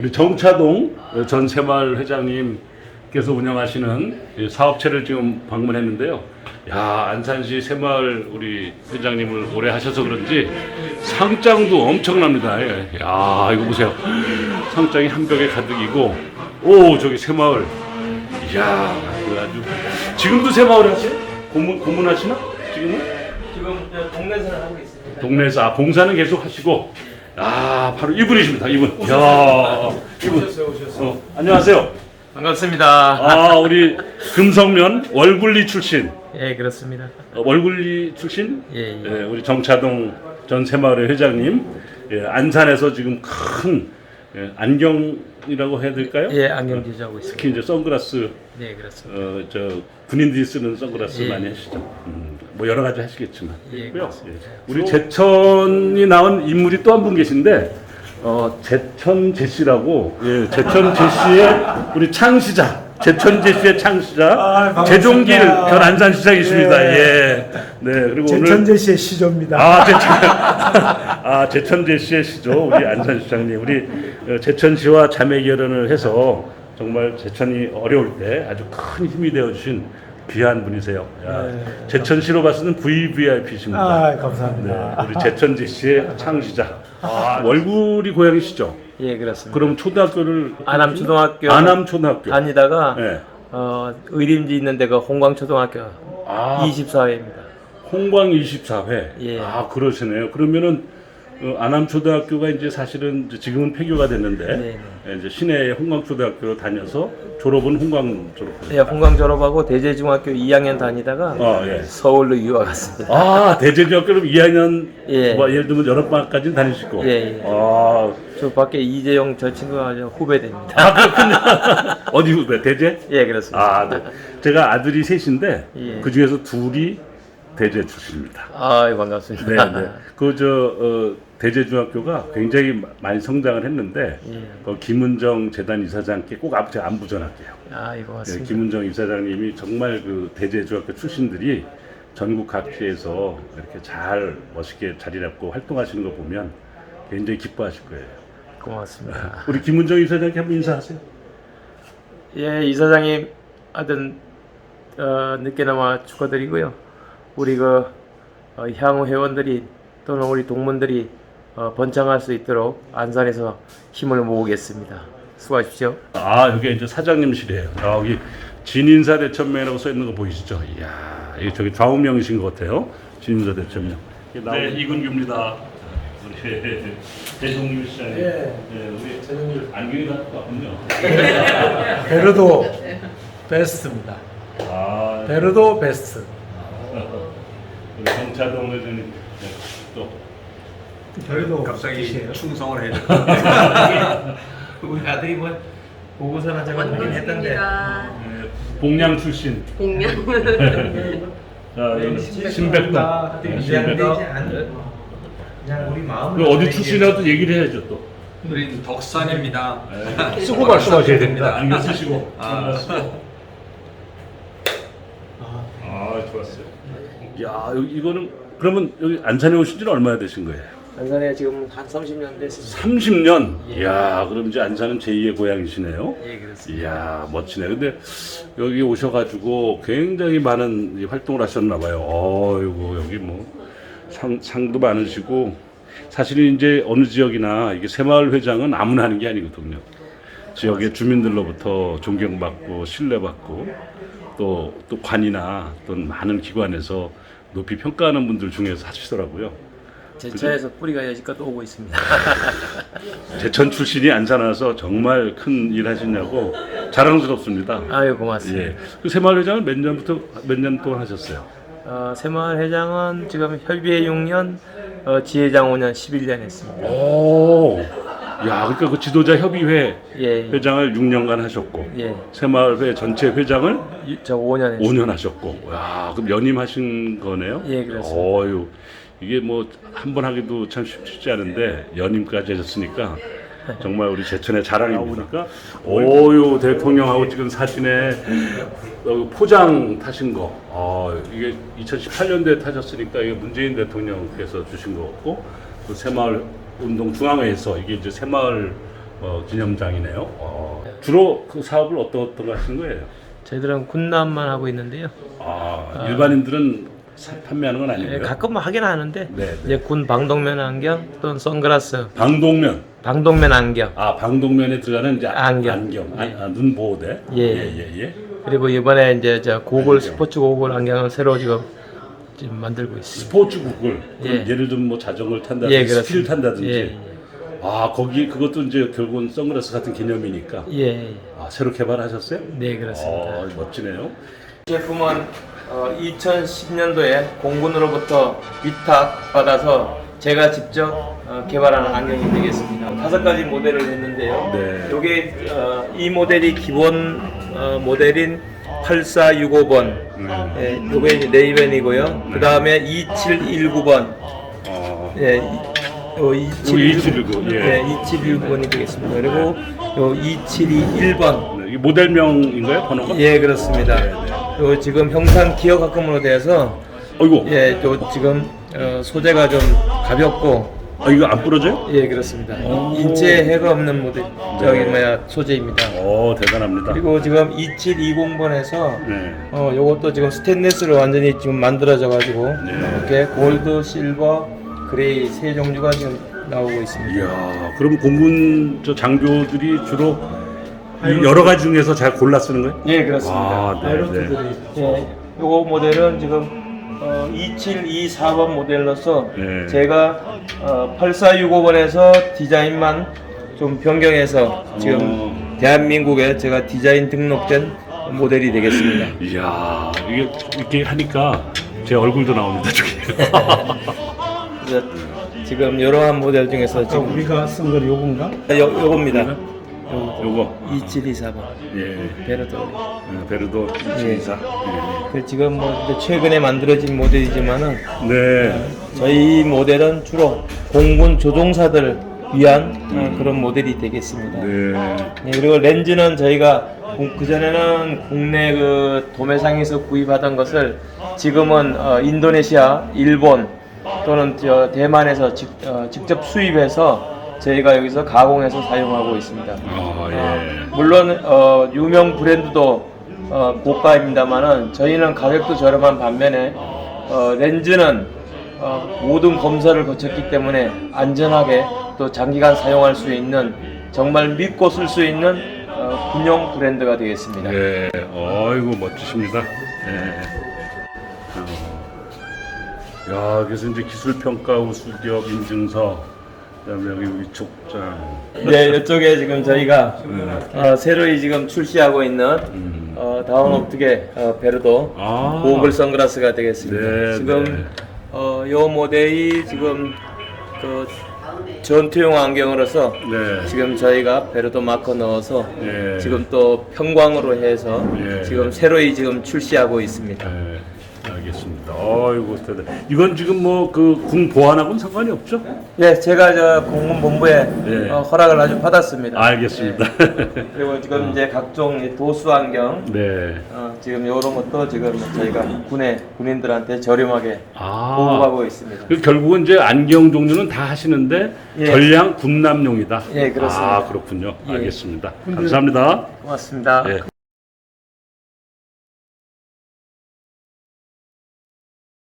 우리 정차동 전 새마을 회장님께서 운영하시는 이 사업체를 지금 방문했는데요. 야 안산시 새마을 우리 회장님을 오래 하셔서 그런지 상장도 엄청납니다. 예. 야 이거 보세요. 상장이 한 벽에 가득이고 오 저기 새마을. 이야 아주 지금도 새마을 하세요? 고문 고문하시나? 지금은? 지금 저 동네에서 하고 있습니다. 동네에서 아, 봉사는 계속 하시고 아 바로 이분이십니다 이분 야 이분 어, 안녕하세요 반갑습니다. 아 우리 금성면 월굴리 출신 예, 그렇습니다. 어, 월굴리 출신 예, 예. 예, 우리 정차동 전 새마을의 회장님 예, 안산에서 지금 큰 예, 안경이라고 해야 될까요? 예, 안경 제조하고 있습니다. 특히 이제 선글라스 네, 그렇습니다. 어, 저 군인들이 쓰는 선글라스 예. 많이 하시죠. 음, 뭐 여러 가지 하시겠지만. 예, 있고요. 그렇습니다. 예. 우리 제천이 나온 인물이 또 한 분 계신데 어, 제천 제씨라고 예, 제천 제씨의 우리 창시자. 제천 제씨의 창시자 아. 제종길 전 안산 시장이십니다. 예. 예. 네 그리고 오늘 제천제 씨의 시조입니다. 아, 제천, 아, 제천제 씨의 시죠. 우리 안산 시장님. 우리 어, 제천 시와 자매 결연을 해서 정말 제천이 어려울 때 아주 큰 힘이 되어 주신 귀한 분이세요. 야, 네. 제천시로 봤을 때는 VVIP십니다. 아, 네, 감사합니다. 우리 제천제 씨의 창시자. 아, 월굴이 고향이시죠? 예, 그렇습니다. 그럼 초등학교를 안암 초등학교 안암 초등학교. 다니다가 네. 어, 의림지 있는 데가 홍광 초등학교 아. 24회입니다. 홍광 24회. 예. 아 그러시네요. 그러면은 어, 안암초등학교가 이제 사실은 이제 지금은 폐교가 됐는데 네, 예, 이제 시내의 홍광초등학교로 다녀서 졸업은 홍광 졸업. 예, 홍광 졸업하고 대제중학교 2학년 다니다가 어, 예. 서울로 유학 갔습니다. 아 대제중학교는 2학년 예. 뭐 예를 들면 여러 방까지는 다니시고. 예, 예. 아, 저 밖에 이재용 저 친구가 저 후배됩니다. 아. 어디 후배 대제? 예, 그렇습니다. 아, 네. 제가 아들이 셋인데 예. 그 중에서 둘이 대제 출신입니다. 아, 반갑습니다. 네, 네. 그 저 어, 대제중학교가 굉장히 마- 많이 성장을 했는데 예. 그 김은정 재단 이사장께 꼭 앞, 제가 안부 전할게요. 아, 이거 네, 맞습니다. 김은정 이사장님이 정말 그 대제중학교 출신들이 전국 각지에서 이렇게 잘 멋있게 자리 잡고 활동하시는 거 보면 굉장히 기뻐하실 거예요. 고맙습니다. 우리 김은정 이사장께 한번 인사하세요. 예, 이사장님 하여튼 어, 늦게나마 축하드리고요. 우리 그 어, 향후 회원들이 또는 우리 동문들이 어, 번창할 수 있도록 안산에서 힘을 모으겠습니다. 수고하십시오. 아 여기 이제 사장님실이에요. 여기 진인사 대천명이라고 써 있는 거 보이시죠? 이야, 이게 저기 좌우명이신 것 같아요. 진인사 대천명. 네, 이근규입니다. 우리 대종유 시장님. 예. 네, 우리 대종유 안경이 나왔군요. 베르도 베스트입니다. 아, 베르도 베스트. 우리 정차동 회장님 네, 또 베르도 갑자기 뜻이에요. 충성을 해야 돼. 우리 아들이 뭐 보고서나 제가 보긴 했던데. 네, 봉양 출신. 공명. 자, 여기 신백동. 네, 신백동. 그냥 우리 마음 그 어디 출신이라도 얘기를 해야죠 또. 우린 덕산입니다. 쓰고 말씀하셔야 됩니다. 안경 쓰시고. 아. 아, 좋았어요. 야, 여기 이거는 그러면 여기 안산에 오신 지는 얼마나 되신 거예요? 안산에 지금 한 30년 됐습니다. 30년. 이야, 그럼 이제 안산은 제2의 고향이시네요. 예, 그렇습니다. 이야, 멋지네. 근데 여기 오셔가지고 굉장히 많은 이 활동을 하셨나 봐요. 어이구, 여기 뭐 상, 상도 많으시고 사실은 이제 어느 지역이나 이게 새마을 회장은 아무나 하는 게 아니거든요. 지역의 주민들로부터 존경받고 신뢰받고 또, 또 관이나 또 많은 기관에서 높이 평가하는 분들 중에서 하시더라고요. 제 차에서 뿌리가 여지껏 오고 있습니다. 제천 출신이 안산 와서 정말 큰 일 하시냐고 자랑스럽습니다. 아유 고맙습니다. 예. 그 새마을 회장은 몇 년부터 몇 년 동안 하셨어요? 어, 새마을 회장은 지금 협의회 6년, 어, 지회장 5년, 11년 했습니다. 오. 야, 그러니까 그 지도자 협의회 예, 회장을 6년간 하셨고 예, 새마을회 전체 회장을 이- 저 5년 했습니다. 5년 하셨고. 야, 그럼 연임하신 거네요? 예, 그렇습니다. 어유. 이게 뭐 한 번 하기도 참 쉽- 쉽지 않은데 연임까지 하셨으니까 정말 우리 제천의 자랑입니다. 오유 대통령하고 찍은 사진에 어, 포장 타신 거. 어, 이게 2018년도에 타셨으니까 이게 문재인 대통령께서 주신 거고 또 새마을 운동 중앙회에서 이게 이제 새마을 어, 기념장이네요. 어, 주로 그 사업을 어떤 어떤 거 하시는 거예요? 저희들은 군남만 하고 있는데요. 아, 일반인들은 사- 판매하는 건 예, 아니고요. 가끔 하긴 하는데 네, 네. 이제 군 방독면 안경 또는 선글라스, 방독면. 방독면 안경 아, 방독면에 들어가는 이제 안경. 안경, 아, 아, 눈 보호대. 예. 예, 예, 예. 그리고 이번에 이제 저 고글 안경. 스포츠 고글 안경을 새로 지금 지금 만들고 있습니다. 스포츠 구글. 예. 예를 들면 뭐 자전거를 탄다든지 예, 스키를 그렇습니다. 탄다든지. 예, 아, 거기 그것도 이제 결국은 선글라스 같은 개념이니까. 예, 예. 아, 새로 개발하셨어요? 네 그렇습니다. 어, 멋지네요. 제품은 어, 2010년도에 공군으로부터 위탁 받아서 제가 직접 어, 개발하는 안경이 되겠습니다. 다섯 가지 모델을 했는데요. 네. 요게 어, 이 모델이 기본 어, 모델인 8465번. 음. 예, 요게 이제 네이벤이고요. 그 다음에 2719번. 어, 예, 이- 요 2719, 예. 예, 2719번이 되겠습니다. 그리고 요 2721번. 네, 이 모델명인가요, 번호가? 예, 그렇습니다. 요 지금 형상 기억학금으로 돼서 어이구, 예, 또 지금 어, 소재가 좀 가볍고 아, 이거 안 부러져요? 예, 그렇습니다. 인체 해가 없는 모델 저기 네. 뭐야 소재입니다. 오, 대단합니다. 그리고 지금 2720번에서 네. 어, 요것도 지금 스테인리스로 완전히 지금 만들어져 가지고 네. 이렇게 골드, 실버, 그레이 세 종류가 지금 나오고 있습니다. 이야, 그럼 공군 저 장교들이 주로 이 여러 가지 중에서 잘 골라 쓰는 거예요? 예, 그렇습니다. 아, 네, 네. 예, 요거 모델은 지금 어, 2724번 모델로서 네. 제가 어, 8465번에서 디자인만 좀 변경해서 지금 어. 대한민국에 제가 디자인 등록된 모델이 되겠습니다. 이야, 이게 이렇게 하니까 제 얼굴도 나옵니다, 저기. 그래서 지금 이러한 모델 중에서 아까 지금 우리가 쓴 건 요건가? 요, 요겁니다. 요거. 2724번 예. 베르토. 예, 베르도 224. 그 지금 뭐 이제 최근에 만들어진 모델이지만은 예. 네. 저희 모델은 주로 공군 조종사들 위한 어, 그런 모델이 되겠습니다. 네. 예, 그리고 렌즈는 저희가 그 전에는 국내 그 도매상에서 구입하던 것을 지금은 어, 인도네시아, 일본 또는 저 대만에서 직, 어, 직접 수입해서 저희가 여기서 가공해서 사용하고 있습니다. 아, 예. 물론 어, 유명 브랜드도 어, 고가입니다만은 저희는 가격도 저렴한 반면에 어, 렌즈는 어, 모든 검사를 거쳤기 때문에 안전하게 또 장기간 사용할 수 있는 정말 믿고 쓸 수 있는 어, 군용 브랜드가 되겠습니다. 네, 어이구 멋지십니다. 네. 어. 야, 그래서 이제 기술평가 우수기업 인증서, 그다음에 여기 위촉장. 네, 이쪽에 지금 저희가 네. 어, 새로이 지금 출시하고 있는 음. 어, 다운옵틱의 어, 베르도 아. 고글 선글라스가 되겠습니다. 네, 지금 네. 어, 요 모델이 지금 그 전투용 안경으로서 네. 지금 저희가 베르도 마커 넣어서 예. 지금 또 평광으로 해서 예. 지금 새로이 지금 출시하고 있습니다. 네, 알겠습니다. 어이구 대단. 이건 지금 뭐그군 보안하고는 상관이 없죠? 예, 제가 저 공군 본부에 예. 어, 허락을 아주 받았습니다. 알겠습니다. 예. 그리고 지금 이제 각종 이 도수 안경 네. 어, 지금 이런 것도 지금 저희가 군에 군인들한테 저렴하게 아. 보급하고 있습니다. 그 결국은 이제 안경 종류는 다 하시는데 예. 전량 군남용이다. 예, 그렇습니다. 아 그렇군요. 예. 알겠습니다. 감사합니다. 고맙습니다. 예.